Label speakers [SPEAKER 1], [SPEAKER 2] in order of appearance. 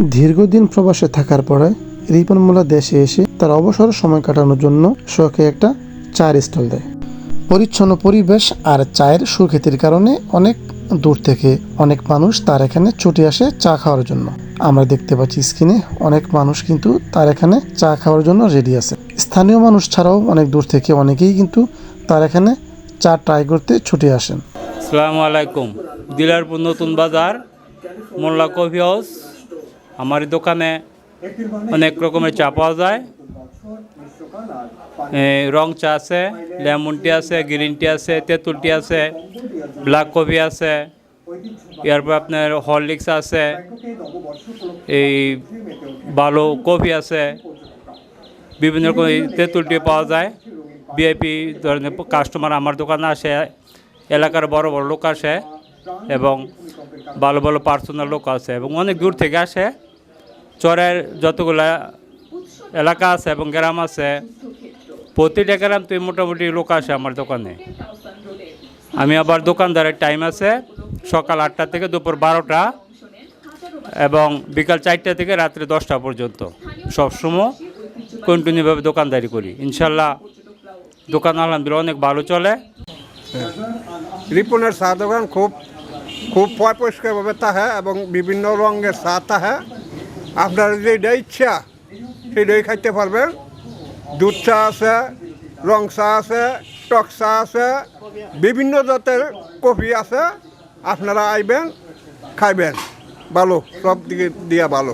[SPEAKER 1] দীর্ঘদিন প্রবাসে থাকার পরে রিপন মোল্লা দেশে এসে তার অবসর সময় কাটানোর জন্য শখে একটা চায়ের স্টল দেয়। পরিচ্ছন্ন পরিবেশ আর চায়ের সুখ্যাতির কারণে অনেক দূর থেকে অনেক মানুষ তার এখানে ছুটে আসে চা খাওয়ার জন্য। আমরা দেখতে পাচ্ছি স্ক্রিনে অনেক মানুষ কিন্তু তার এখানে চা খাওয়ার জন্য রেডি আছে। স্থানীয় মানুষ ছাড়াও অনেক দূর থেকে অনেকেই কিন্তু তার এখানে চা ট্রাই করতে ছুটে আসেন।
[SPEAKER 2] আসসালামু আলাইকুম। দিলারপুর নতুন বাজার, মোল্লা কফি হাউস। আমার দোকানে অনেক রকমের চা পাওয়া যায়। রং চা আছে, লেমন টি আছে, গ্রিন টি আছে, তেঁতুল টি আছে, ব্ল্যাক কফি আছে, এরপর আপনার হরলিক্স আছে, এই ভালো কফি আছে, বিভিন্ন রকম তেঁতুল টি পাওয়া যায়। ভিআইপি ধরনের কাস্টমার আমার দোকানে আসে, এলাকার বড় বড় লোক আসে এবং ভালো ভালো পার্সোনাল লোক আছে এবং অনেক দূর থেকে আসে। চরের যতগুলা এলাকা আছে এবং গ্রাম আছে, প্রতিটা গ্রাম তুই মোটামুটি লোক আসে আমার দোকানে। আমি আবার দোকানদারের টাইম আছে সকাল আটটা থেকে দুপুর বারোটা এবং বিকাল চারটা থেকে রাত্রে দশটা পর্যন্ত। সবসময় কন্টিনিউভাবে দোকানদারি করি। ইনশাল্লাহ দোকান আলহামদুলিল্লাহ অনেক ভালো চলে।
[SPEAKER 3] রিপনের চা দোকান খুব খুব পয় পরিষ্কারভাবে তাহে এবং বিভিন্ন রঙের চা তাহে আপনার যেটা ইচ্ছা সেটাই খাইতে পারবেন। দুধ চা আছে, রং চা আছে, টক চা আছে, বিভিন্ন জাতের কফি আছে। আপনারা আইবেন, খাইবেন। ভালো, সব দিকে দিয়া ভালো।